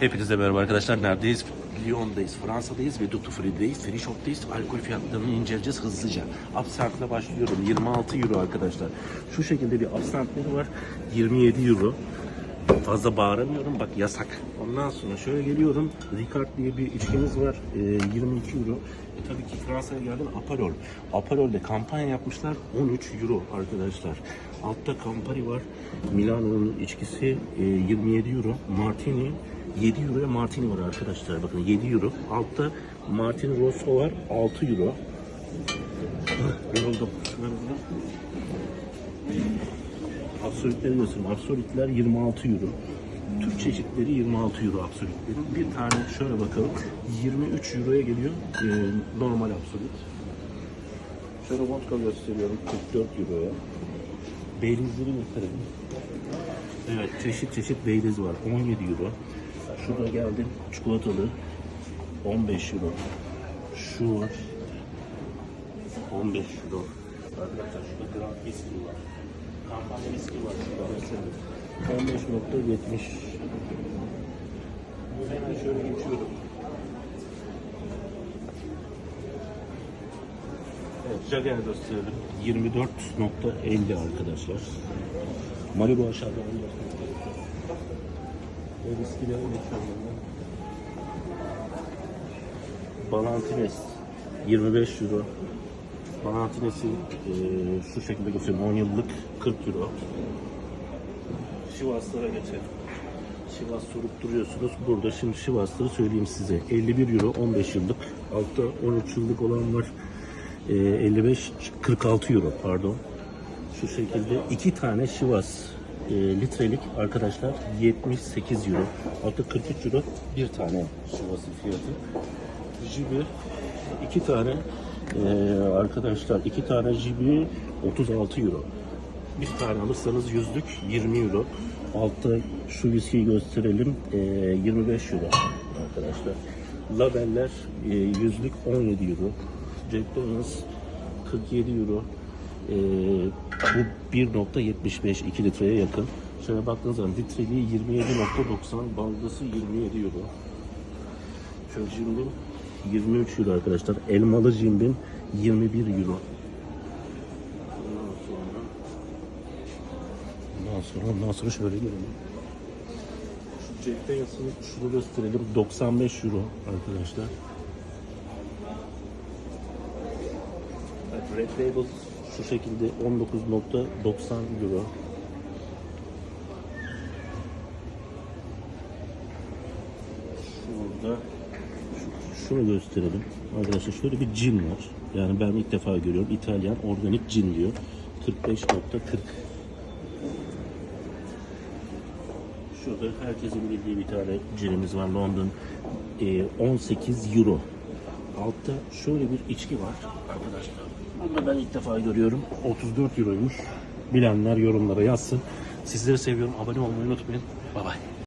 Hepinize merhaba arkadaşlar. Neredeyiz? Lyon'dayız, Fransa'dayız ve Duty Free'deyiz. Free Shop'tayız. Alkol fiyatlarını inceleyeceğiz hızlıca. Absint'le başlıyorum. 26 euro arkadaşlar. Şu şekilde bir absintleri var. 27 euro. Fazla bağıramıyorum. Bak yasak. Ondan sonra şöyle geliyorum. Ricard diye bir içkimiz var. Ee, 22 euro. E, tabii ki Fransa'ya geldim. Aperol. Aperol'de kampanya yapmışlar. 13 euro arkadaşlar. Altta Campari var. Milano'nun içkisi e, 27 euro. Martini 7 euroya Martini var arkadaşlar. Bakın 7 euro. Altta Martini Rosso var. 6 euro. Yoruldum. Absolutleri göstereyim. Absolutler 26 euro. Türk çeşitleri 26 euro absolutlerin. Bir tane şöyle bakalım. 23 euroya geliyor e, normal absolut. Şöyle vodka gösteriyorum 44 euroya. Beylizleri gösterelim. Evet çeşit çeşit beyliz var. 17 euro. Şurada geldi çikolatalı 15 euro. Şu var 15 euro. Arkadaşlar şurada Grand Whisky var. Kampanya viski var şurada mesela. 15.70 Hemen şöyle geçiyorum. Evet, Jagger gösterelim. 24.50 arkadaşlar. Malibu aşağıda 14.50. Ve viskileri geçiyorum. Balantines 25 euro. Balantines'i e, şu şekilde göstereyim. 10 yıllık 40 euro. Şivaslara geçelim. Şivas sorup duruyorsunuz. Burada şimdi Şivasları söyleyeyim size. 51 euro 15 yıllık. Altta 13 yıllık olan var. E, 55 46 euro pardon. Şu şekilde iki tane Şivas e, litrelik arkadaşlar 78 euro. Altta 43 euro bir tane Şivas'ın fiyatı. Jibi iki tane e, arkadaşlar iki tane jibi 36 euro. Bir tane alırsanız yüzlük 20 euro. Altta şu viskiyi gösterelim e, 25 euro arkadaşlar. Labeller e, yüzlük 17 euro. Jack Daniels 47 euro. E, bu 1.75 2 litreye yakın. Şöyle baktığınız zaman litreliği 27.90 balgası 27 euro. Şöyle jimbin 23 euro arkadaşlar. Elmalı jimbin 21 euro. Ondan sonra ondan sonra ondan sonra şöyle gelelim. Şu Jack Daniels'ın şunu gösterelim. 95 euro arkadaşlar. Red Label şu şekilde 19.90 euro. Şurada şu- şunu gösterelim. Arkadaşlar şöyle bir cin var. Yani ben ilk defa görüyorum. İtalyan organik cin diyor. 45.40 Şurada herkesin bildiği bir tane cinimiz var London. Ee, 18 euro. Altta şöyle bir içki var arkadaşlar. Bunu da ben ilk defa görüyorum. 34 euroymuş. Bilenler yorumlara yazsın. Sizleri seviyorum. Abone olmayı unutmayın. Bay bay.